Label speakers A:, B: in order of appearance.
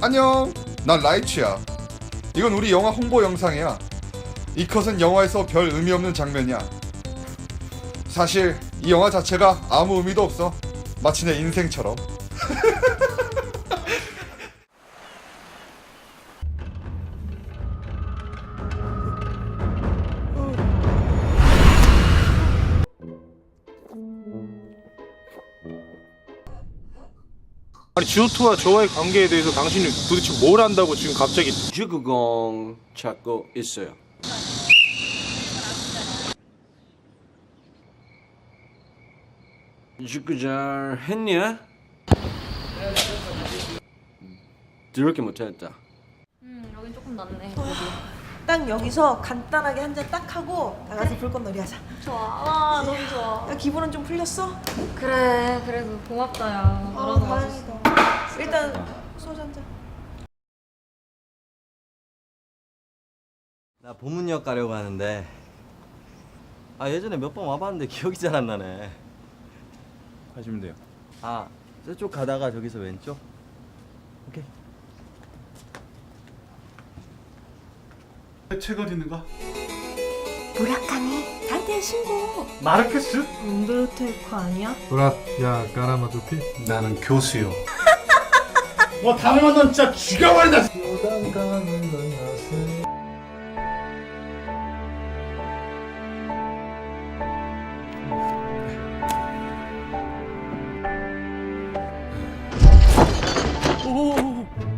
A: 안녕. 난 라이츠야. 이건 우리 영화 홍보 영상이야. 이 컷은 영화에서 별 의미 없는 장면이야. 사실 이 영화 자체가 아무 의미도 없어. 마치 내 인생처럼.
B: 아니 지오투와 저와의 관계에 대해서 당신이 도대체 뭘 안다고 지금 갑자기
C: 축구공 찾고 있어요. 축구 잘 했냐? 더럽게 못했다.
D: 음 여긴 조금 낫네
E: 딱 여기서 간단하게 한 잔 딱 하고 나가서 불꽃놀이 하자.
D: 좋아 와 너무 좋아
E: 야, 기분은 좀 풀렸어?
D: 그래 그래도 고맙다 야
E: 아,
D: 너랑
E: 다행이다.
F: 나 보문역 가려고 하는데 아 예전에 몇 번 와봤는데 기억이 잘 안 나네
B: 하시면 돼요.
F: 아 저쪽 가다가 저기서 왼쪽 오케이
G: 책 어디 있는가?
E: 무라카미 단테 신고.
G: 마르케스?
E: eco 아니야?
G: 브라야 까라마토피? 나는 교수요. 너 다른 만난 진짜 죽여버린다.
H: 오.